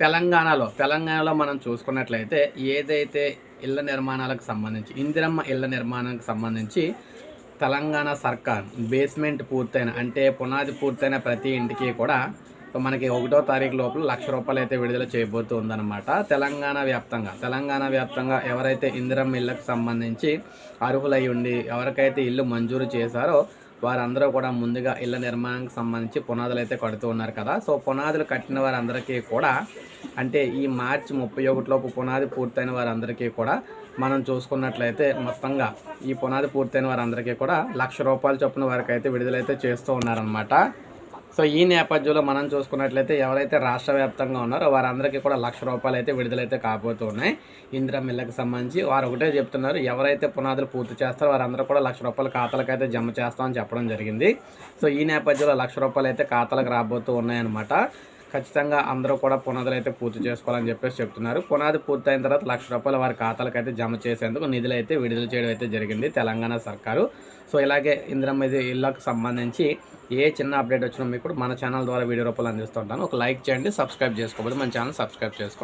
తెలంగాణలో తెలంగాణలో మనం చూసుకున్నట్లయితే ఏదైతే ఇళ్ళ నిర్మాణాలకు సంబంధించి ఇందిరమ్మ ఇళ్ళ నిర్మాణానికి సంబంధించి తెలంగాణ సర్కార్ బేస్మెంట్ పూర్తయిన అంటే పునాది పూర్తయిన ప్రతి ఇంటికి కూడా మనకి ఒకటో తారీఖు లోపల లక్ష రూపాయలు అయితే విడుదల చేయబోతూ ఉందన్నమాట. తెలంగాణ వ్యాప్తంగా తెలంగాణ వ్యాప్తంగా ఎవరైతే ఇందిరమ్మ ఇళ్ళకు సంబంధించి అర్హులై ఉండి ఎవరికైతే ఇల్లు మంజూరు చేశారో వారందరూ కూడా ముందుగా ఇళ్ళ నిర్మాణానికి సంబంధించి పునాదులు అయితే కడుతూ ఉన్నారు కదా. సో పునాదులు కట్టిన వారందరికీ కూడా అంటే ఈ మార్చి ముప్పై ఒకటిలోపు పునాది పూర్తయిన వారందరికీ కూడా మనం చూసుకున్నట్లయితే మొత్తంగా ఈ పునాది పూర్తయిన వారందరికీ కూడా లక్ష రూపాయల చొప్పున వారికి అయితే విడుదలైతే చేస్తూ ఉన్నారనమాట సో ఈ నేపథ్యంలో మనం చూసుకున్నట్లయితే ఎవరైతే రాష్ట్ర వ్యాప్తంగా ఉన్నారో వారందరికీ కూడా లక్ష రూపాయలు అయితే విడుదలైతే కాబోతూ ఉన్నాయి ఇందిరా మిల్లకి సంబంధించి వారు ఒకటే చెప్తున్నారు ఎవరైతే పునాదులు పూర్తి చేస్తారో వారందరూ కూడా లక్ష రూపాయల ఖాతాలకు అయితే జమ చేస్తామని చెప్పడం జరిగింది. సో ఈ నేపథ్యంలో లక్ష రూపాయలు అయితే ఖాతాలకు రాబోతూ ఉన్నాయన్నమాట. ఖచ్చితంగా అందరూ కూడా పునాదులు అయితే పూర్తి చేసుకోవాలని చెప్పేసి చెప్తున్నారు. పునాది పూర్తయిన తర్వాత లక్ష రూపాయలు వారి ఖాతాలకు అయితే జమ చేసేందుకు నిధులు అయితే విడుదల చేయడం అయితే జరిగింది తెలంగాణ సర్కారు. సో ఇలాగే ఇందిరమ్మ ఇది ఇళ్ళకు సంబంధించి ఏ చిన్న అప్డేట్ వచ్చినా మీకు మన ఛానల్ ద్వారా వీడియో రూపాయలు అందిస్తుంటాను ఒక లైక్ చేయండి సబ్స్క్రైబ్ చేసుకోవాలి మన ఛానల్ సబ్స్క్రైబ్ చేసుకోండి